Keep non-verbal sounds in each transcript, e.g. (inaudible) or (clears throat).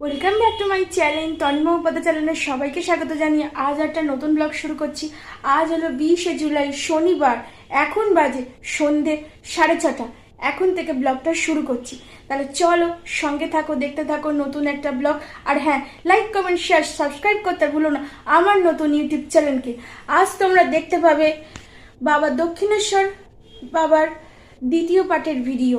Welcome back to my channel Tanmay Upadhyay চ্যানেলের সবাইকে স্বাগত জানিয়ে আজ একটা নতুন ব্লগ শুরু করছি। আজ হলো বিশে জুলাই, শনিবার। এখন বাজে সন্ধে সাড়ে ছটা। এখন থেকে ব্লগটা শুরু করছি। তাহলে চলো সঙ্গে থাকো, দেখতে থাকো নতুন একটা ব্লগ আর হ্যাঁ লাইক কমেন্ট শেয়ার সাবস্ক্রাইব করতে ভুলো না আমার নতুন ইউটিউব চ্যানেলকে আজ তোমরা দেখতে পাবে বাবা দক্ষিণেশ্বর বাবার দ্বিতীয় পার্টের ভিডিও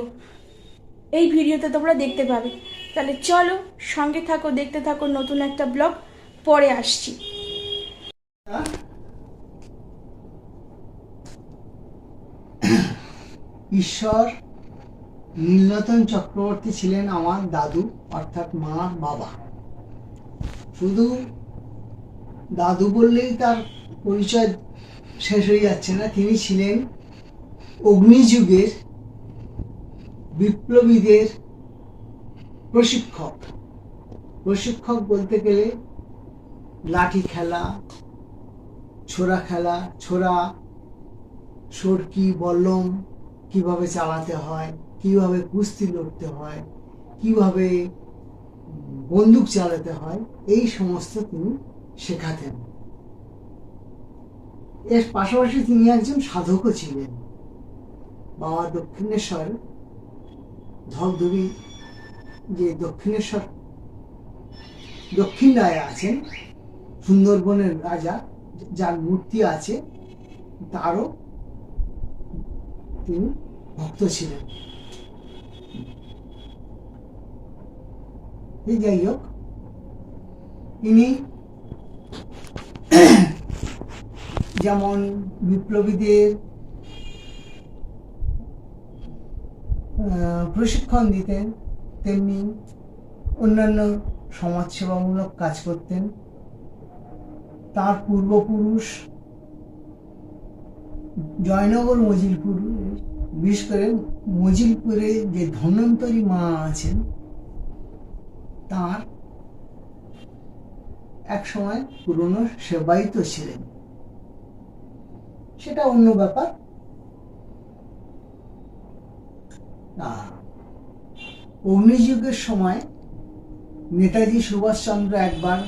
এই ভিডিওতে তোমরা দেখতে পাবে। তাহলে চলো সঙ্গে থাকো, দেখতে থাকো নতুন একটা ব্লগ। পরে আসছি। ঈশ্বর, নীলরতন চক্রবর্তী ছিলেন আমার দাদু, অর্থাৎ মা বাবা। শুধু দাদু বললেই তার পরিচয় শেষ হয়ে যাচ্ছে না, তিনি ছিলেন অগ্নিযুগের বিপ্লবীদের প্রশিক্ষক। প্রশিক্ষক বলতে গেলে লাঠি খেলা, ছোড়া খেলা, ছোড়া সরকি বল্লম, কীভাবে চালাতে হয়, কীভাবে কুস্তি লড়তে হয়, কীভাবে বন্দুক চালাতে হয়, এই সমস্ত তিনি শেখাতেন। এর পাশাপাশি তিনি একজন সাধকও ছিলেন। বাবা দক্ষিণেশ্বর ধবধবি যে দক্ষিণেশ্বর, দক্ষিণ রায় আছেন, সুন্দরবনের রাজা, যার মূর্তি আছে, তারও তিনি ভক্ত ছিলেন। এই যাই হোক, ইনি যেমন বিপ্লবীদের প্রশিক্ষণ দিতেন তেমনি অন্যান্য সমাজসেবামূলক কাজ করতেন। তার পূর্বপুরুষ জয়নগর মজিলপুর, বিশেষ করে মজিলপুরে যে ধন্বন্তরী মা আছেন, তার এক সময় পুরনো সেবায়িত ছিলেন। সেটা অন্য ব্যাপার আর অগ্নিযুগের সময় নেতাজি সুভাষচন্দ্র একবার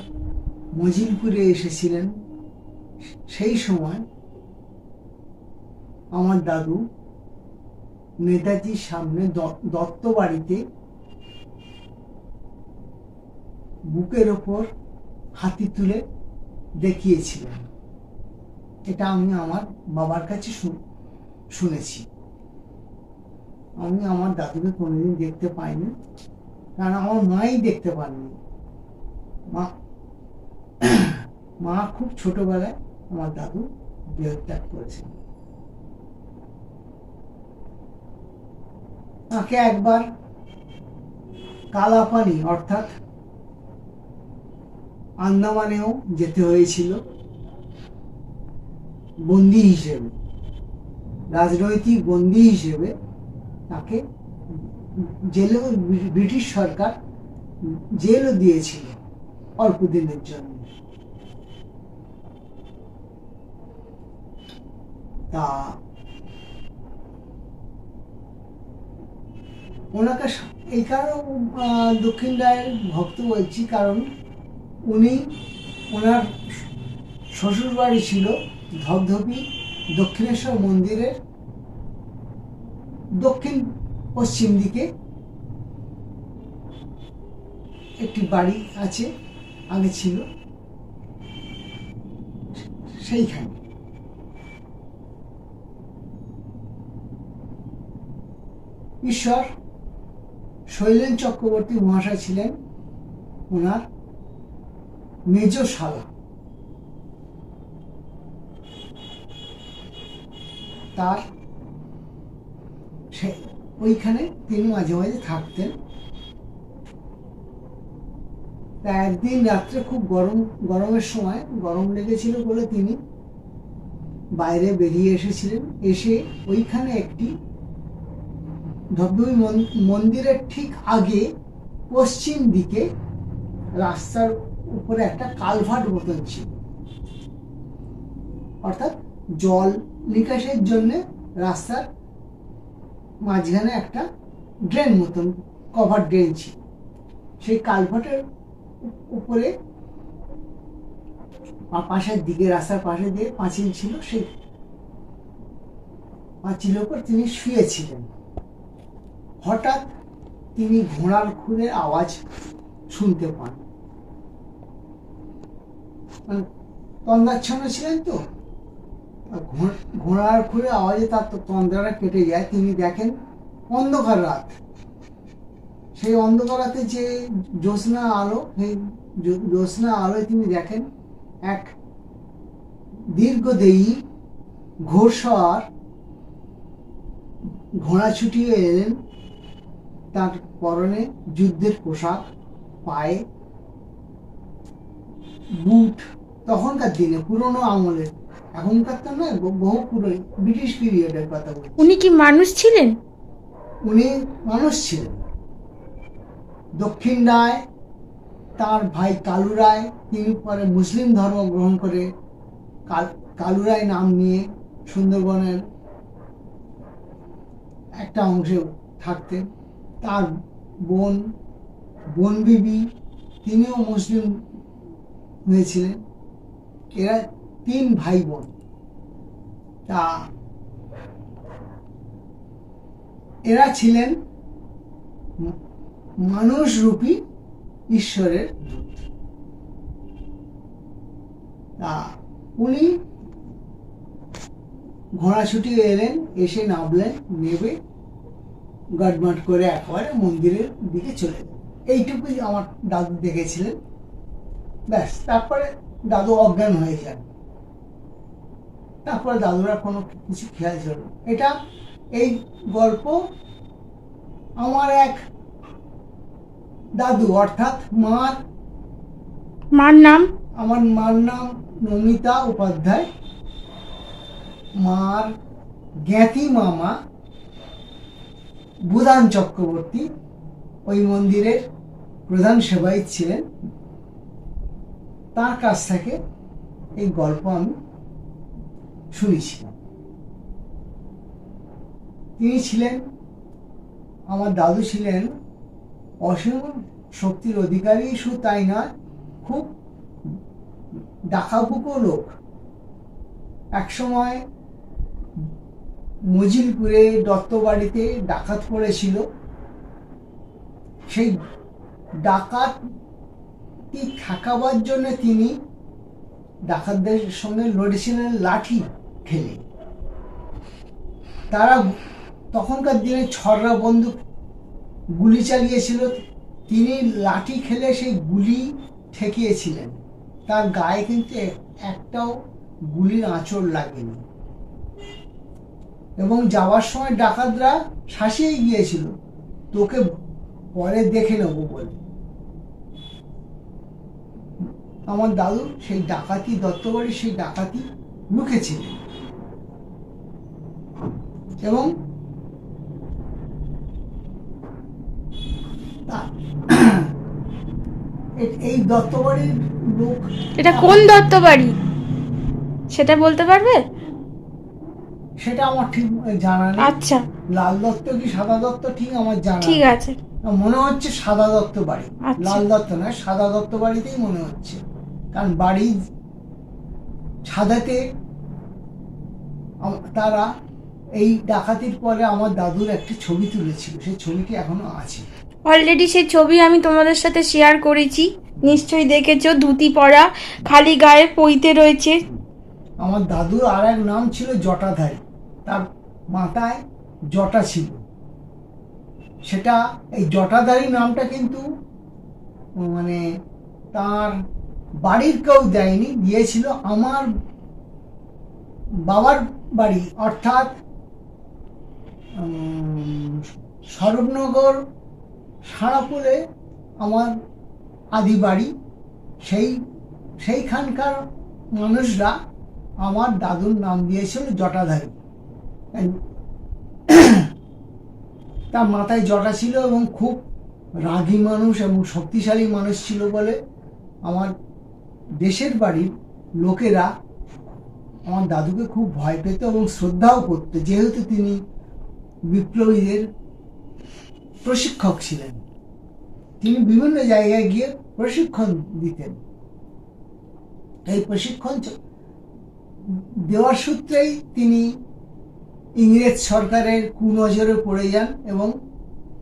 মজিলপুরে এসেছিলেন। সেই সময় আমার দাদু নেতাজির সামনে দত্ত বাড়িতে বুকের ওপর হাতি তুলে দেখিয়েছিলেন। এটা আমি আমার বাবার কাছে শুনেছি। আমি আমার দাদুকে কোনোদিন দেখতে পাইনি, কারণ আমার মাই দেখতে পাননি। মা মা খুব ছোটবেলায় আমার দাদু দেহত্যাগ করেছেন। তাকে একবার কালাপানি, অর্থাৎ আন্দামানেও যেতে হয়েছিল, বন্দি হিসেবে, রাজনৈতিক বন্দি হিসেবে তাকে জেলেও ব্রিটিশ সরকার জেলও দিয়েছিল অল্প দিনের জন্য। তা ওনাকে এই কারণে দক্ষিণ রায়ের ভক্ত বলছি, কারণ উনি ওনার শ্বশুর বাড়ি ছিল ধবধবি দক্ষিণেশ্বর মন্দিরের দক্ষিণ পশ্চিম দিকে একটি বাড়ি আছে, আগে ছিল। সেইখানে। ঈশ্বর শৈলেন চক্রবর্তী মহাশয় ছিলেন ওনার মেজ শালা। তার সে ওইখানে তিনি মাঝে মাঝে থাকতেন। তা একদিন রাত্রে খুব গরম, গরমের সময়, গরম লেগেছিল বলে তিনি বাইরে বেরিয়ে এসেছিলেন। এসে ওইখানে একটি ধবধবি মন্দিরের ঠিক আগে পশ্চিম দিকে রাস্তার উপরে একটা কালভার্ট মতন ছিল। অর্থাৎ জল নিকাশের জন্য রাস্তার মাঝখানে একটা ড্রেন মতন কভার ড্রেন ছিল। সেই কালভার্টের উপরে পাশের দিকে, রাস্তার পাশে দিয়ে পাঁচিল ছিল, সেই পাঁচিলের উপর তিনি শুয়েছিলেন। হঠাৎ তিনি ঘোড়ার খুনের আওয়াজ শুনতে পান। মানে তন্দাচ্ছন্ন ছিলেন তো? ঘোড়ার খুরে আওয়াজে তার তন্দ্রাটা কেটে যায়। তিনি দেখেন অন্ধকার রাত। সেই অন্ধকার রাতে যে জ্যোৎস্না আলো, সেই জ্যোৎস্না আলোয় তিনি দেখেন এক দীর্ঘদেহী ঘোড়সওয়ার ঘোড়া ছুটিয়ে এলেন তার পরনে যুদ্ধের পোশাক, পায়ে বুট। তখনকার দিনে পুরনো আমলের এখনকার তো নয় বহু- ব্রিটিশ পিরিয়ডের কথা বলছি। উনি কি মানুষ ছিলেন? উনি মানুষ ছিলেন। দক্ষিণ রায় তার ভাই কালু রায় তিনি পরে মুসলিম ধর্ম গ্রহণ করে কাল- কালু রায় নাম নিয়ে সুন্দরবনের একটা অংশে থাকতেন। তার বোন বোন বিবি তিনিও মুসলিম হয়েছিলেন এরা তিন ভাই বোন। তা এরা ছিলেন ম- মানুষরূপী ঈশ্বরের তা উনি ঘোড়া ছুটিয়ে এলেন, এসে নামলেন, নেবে গাডমাট করে একবারে মন্দিরের দিকে চলে গেলেন। এইটুকুই আমার দাদু দেখেছিলেন। ব্যাস, তারপরে দাদু অজ্ঞান হয়ে যান। তারপরে দাদুরা কোনো কিছু খেয়াল ছিল এটা এই গল্প আমার এক দাদু অর্থাৎ মার মার নাম? আমার মার নাম নমিতা উপাধ্যায়। মার জ্ঞাতি মামা বুদান চক্রবর্তী ওই মন্দিরের প্রধান সেবায়িত ছিলেন। তার কাছ থেকে এই গল্প আমি শুনেছিলাম তিনি ছিলেন, আমার দাদু ছিলেন অসীম শক্তির অধিকারী শুধু তাই নয়, খুব ডাকাবুকো লোক। একসময় মজিলপুরে দত্তবাড়িতে ডাকাত পড়েছিল। সেই ডাকাত ঠেকাবার জন্য তিনি ডাকাতদের সঙ্গে লড়েছিলেন লাঠি। খেলে। তারা তখনকার দিনে ছড়রা বন্দুক গুলি চালিয়েছিল, তিনি লাঠি খেলে সেই গুলি ঠেকিয়েছিলেন। তার গায়ে কিন্তু একটাও গুলির আঁচড় লাগেনি। এবং যাওয়ার সময় ডাকাতরা শাসিয়ে গিয়েছিল। তোকে পরে দেখে নেব বলে। আমার দাদু সেই ডাকাতি, দত্তবাড়ির সেই ডাকাতি লুকেছিলেন। এবং এই দত্তবাড়ির লোক এটা কোন দত্ত বাড়ি সেটা বলতে পারবে? সেটা আমার ঠিক জানা নেই। আচ্ছা। লাল দত্ত কি সাদা দত্ত? ঠিক আমার জানা ঠিক আছে। মনে হচ্ছে সাদা দত্ত বাড়ি। আচ্ছা। লাল দত্ত নয় সাদা দত্ত বাড়িতেই মনে হচ্ছে। কারণ বাড়ি সাদাতে তারা এই ডাকাতির পরে আমার দাদুর একটি ছবি তুলেছিল সেই ছবিটি এখনও আছে। অলরেডি সেই ছবি আমি তোমাদের সাথে শেয়ার করেছি। নিশ্চয়ই দেখেছ ধুতি পরা খালি গায়ে পইতে রয়েছে। আমার দাদুর আর এক নাম ছিল জটাধারী। তার মাথায় জটা ছিল। সেটা এই জটাধারী নামটা কিন্তু মানে তার বাড়ির কেউ দেয়নি দিয়েছিল আমার বাবার বাড়ি। অর্থাৎ উম, স্বরূপনগর সারাপুরে আমার আদি বাড়ি। সেই সেইখানকার মানুষরা আমার দাদুর নাম দিয়েছিল জটাধারী। (clears throat) তার মাথায় জটা ছিল এবং খুব রাগী মানুষ এবং শক্তিশালী মানুষ ছিল বলে আমার দেশের বাড়ির লোকেরা আমার দাদুকে খুব ভয় পেত এবং শ্রদ্ধাও করতো। যেহেতু তিনি বিপ্লবীদের প্রশিক্ষক ছিলেন। তিনি বিভিন্ন জায়গায় গিয়ে প্রশিক্ষণ দিতেন। এই প্রশিক্ষণ দেওয়ার সূত্রেই তিনি ইংরেজ সরকারের কুনজরে পড়ে যান এবং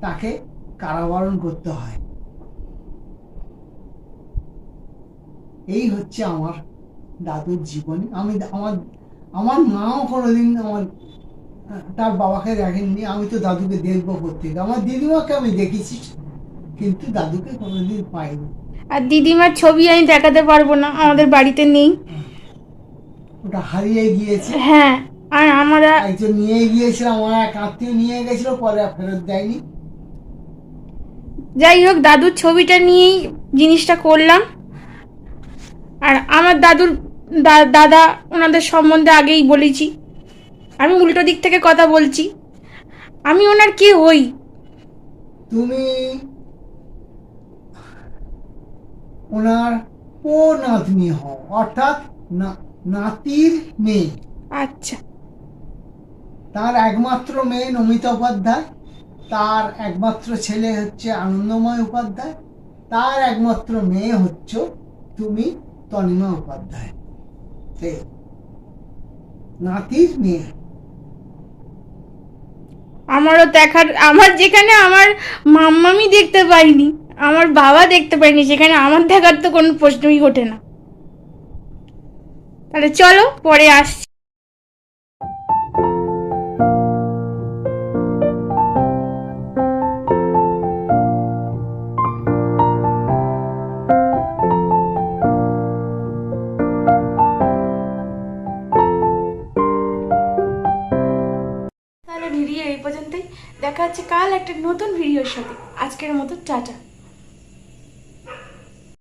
তাকে কারাবরণ করতে হয়। এই হচ্ছে আমার দাদুর জীবনী। আমি আমার আমার মাও কোনোদিন আমার তার বাবাকে দেখেননি আমি তো দাদুকে দেখব প্রত্যেক। আমার দিদিমাকে আমি দেখেছি কিন্তু দাদুকে কোনোদিন পাইনি। আর দিদিমার ছবি আমি দেখাতে পারব না আমাদের বাড়িতে নেই। ওটা হারিয়ে গিয়েছে। হ্যাঁ আর আমরা একজন নিয়ে গিয়েছিল আমার এক আত্মীয় নিয়ে গেছিল পরে ফেরত দেয়নি। যাই হোক দাদুর ছবিটা নিয়েই জিনিসটা করলাম। আর আমার দাদুর দাদা ওনাদের সম্বন্ধে আগেই বলেছি। আমি উল্টো দিক থেকে কথা বলছি। আমি ওনার কে হই? তুমি ওনার ও নাতনি হও অর্থাৎ নাতির মেয়ে। আচ্ছা। তার একমাত্র মেয়ে নমিতা উপাধ্যায় তার একমাত্র ছেলে হচ্ছে আনন্দময় উপাধ্যায় তার একমাত্র মেয়ে হচ্ছে তুমি তনিমা উপাধ্যায়। নাতির মেয়ে। আমারও দেখার, আমার যেখানে আমার মাম্মামি দেখতে পাইনি, আমার বাবা দেখতে পাইনি, সেখানে আমার দেখার তো কোনো প্রশ্নই ওঠে না। তাহলে চলো, পরে আসছি। হচ্ছে কাল একটা নতুন ভিডিওর সাথে। আজকের মতো টাটা।